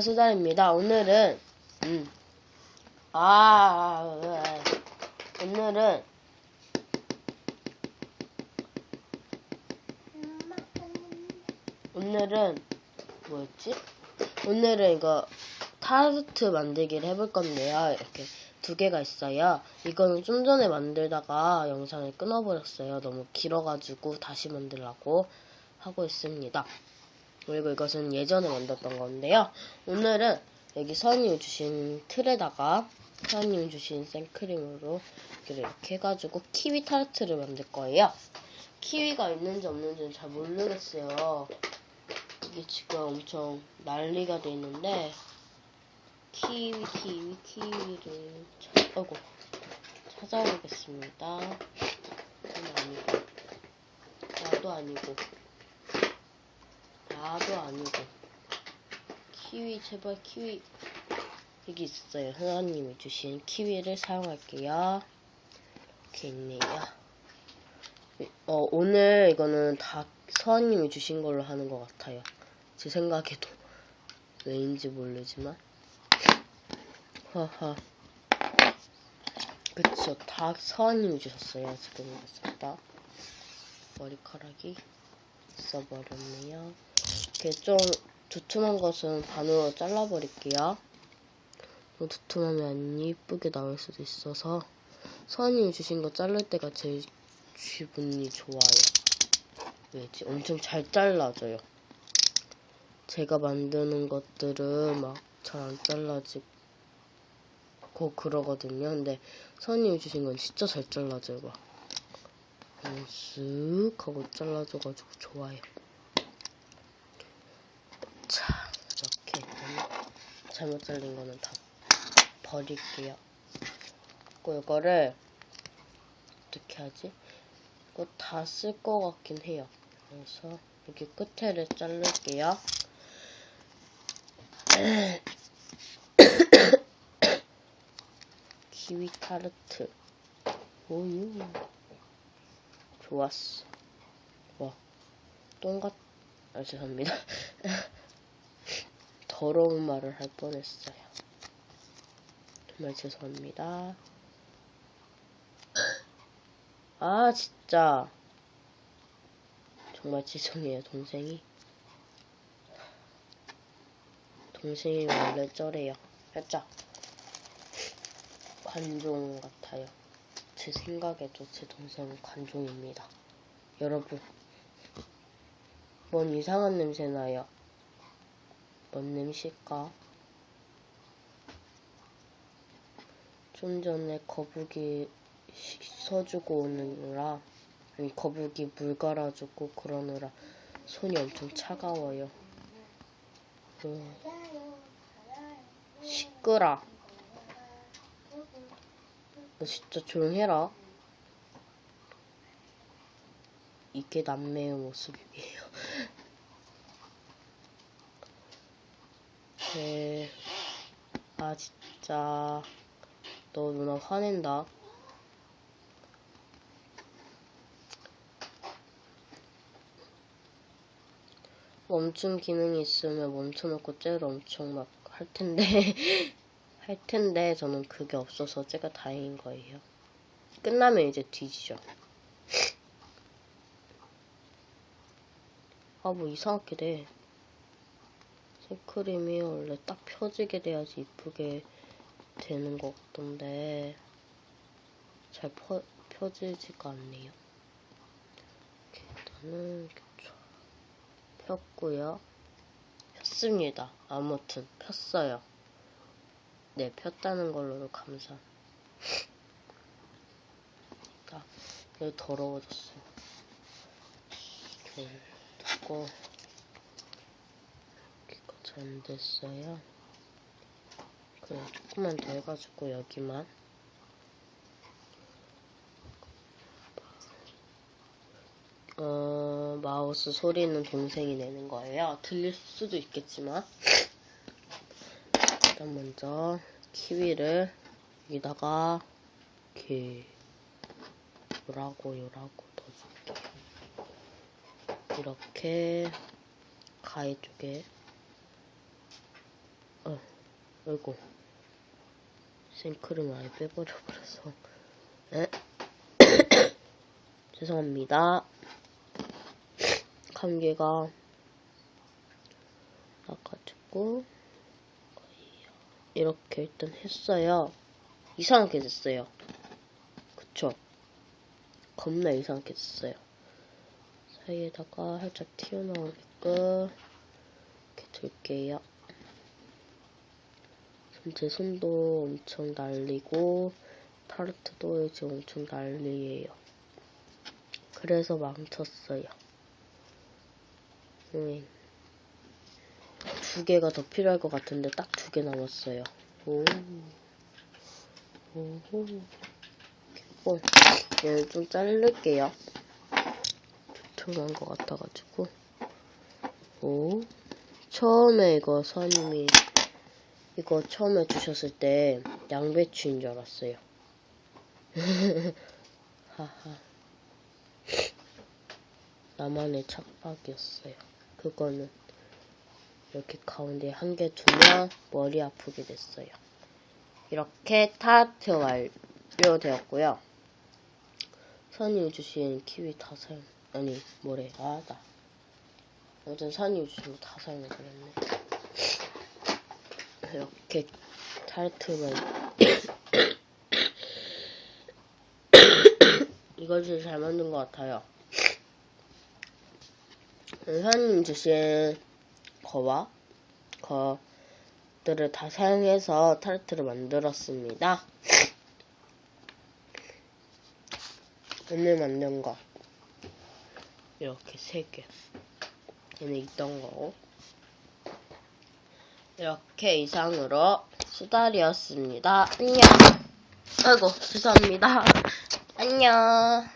수달입니다. 오늘은 음. 아 오늘은 오늘은 뭐였지? 오늘은 이거 타르트 만들기를 해볼 건데요. 이렇게 두 개가 있어요. 이거는 좀 전에 만들다가 영상을 끊어버렸어요. 너무 길어가지고 다시 만들라고 하고 있습니다. 그리고 이것은 예전에 만들었던 건데요. 오늘은 여기 서원님이 주신 틀에다가 서원님이 주신 생크림으로 이렇게 해가지고 키위 타르트를 만들 거예요. 키위가 있는지 없는지는 잘 모르겠어요. 이게 지금 엄청 난리가 돼 있는데 키위 키위 키위를 찾, 어이구, 찾아보겠습니다. 이건 아니고 나도 아니고 나도 아니고 키위 제발 키위 여기 있어요. 하나님이 주신 키위를 사용할게요. 이렇게 있네요. 어, 오늘 이거는 다 서원님이 주신 걸로 하는 것 같아요. 제 생각에도. 왜인지 모르지만. 하하. 그쵸. 다 서원님이 주셨어요. 지금 다 머리카락이 있어버렸네요. 이렇게 좀 두툼한 것은 반으로 잘라버릴게요. 너무 두툼하면 안 이쁘게 나올 수도 있어서 서원님이 주신 거 자를 때가 제일 기분이 좋아요. 왜지? 엄청 잘 잘라져요. 제가 만드는 것들은 막 잘 안 잘라지고 그러거든요. 근데 선생님이 주신 건 진짜 잘 잘라져요. 막 쓱 하고 잘라져가지고 좋아요. 자, 이렇게 잘못 잘린 거는 다 버릴게요. 그리고 이거를 어떻게 하지? 이거 다 쓸 것 같긴 해요. 그래서 여기 끝에를 자를게요. 키위 타르트 오유 좋았어. 와 똥같 아 죄송합니다. 더러운 말을 할 뻔했어요. 정말 죄송합니다. 아, 진짜. 정말 죄송해요, 동생이. 동생이 원래 저래요. 살짝. 관종 같아요. 제 생각에도 제 동생은 관종입니다. 여러분. 뭔 이상한 냄새 나요. 뭔 냄새일까? 좀 전에 거북이 씻어주고 오느라 아니 거북이 물 갈아주고 그러느라 손이 엄청 차가워요. 음, 시끄라. 너 진짜 조용해라. 이게 남매의 모습이에요. 네. 아 진짜 너 누나 화낸다. 멈춤 기능이 있으면 멈춰놓고 쟤를 엄청 막 할 텐데 할 텐데 저는 그게 없어서 쟤가 다행인 거예요. 끝나면 이제 뒤지죠. 아 뭐 이상하게 돼. 생크림이 원래 딱 펴지게 돼야지 이쁘게 되는 것 같던데 잘 펴, 펴지지가 않네요. 이렇게 일단은 폈고요. 폈습니다. 아무튼 폈어요. 네, 폈다는 걸로도 감사. 아, 여기 더러워졌어요. 이렇게 두고 잘 됐어요. 그래 조금만 더 해가지고 여기만 어 마우스 소리는 동생이 내는 거예요. 들릴 수도 있겠지만 일단 먼저 키위를 여기다가 이렇게 요라고 요라고 넣어줄게요. 이렇게 가위 쪽에 아이고. 생크림 아예 빼버려버려서. 에? 죄송합니다. 감기가 나가지고 이렇게 일단 했어요. 이상하게 됐어요. 그쵸? 겁나 이상하게 됐어요. 사이에다가 살짝 튀어나오게끔 이렇게 둘게요. 제 손도 엄청 난리고 타르트도 이제 엄청 난리예요. 그래서 망쳤어요. 음. 두 개가 더 필요할 것 같은데 딱 두 개 남았어요. 오. 오호. 어, 얘를 좀 자를게요. 두툼한 것 같아가지고. 오. 처음에 이거 선임이 이거 처음에 주셨을 때 양배추인 줄 알았어요. 하하. 나만의 착각이었어요. 그거는 이렇게 가운데 한 개 두면 머리 아프게 됐어요. 이렇게 타르트 완료되었고요. 선이 주신 키위 다 사용, 아니, 뭐래, 아, 나. 아무튼 선이 주신 거 다 사용해버렸네. 이렇게 타르트만. 제일 잘 만든 것 같아요. 선생님 주신 거와 거들을 다 사용해서 타르트를 만들었습니다. 오늘 만든 거 이렇게 세 개. 얘는 있던 거고 이렇게 이상으로 수달이었습니다. 안녕. 아이고 죄송합니다. 안녕.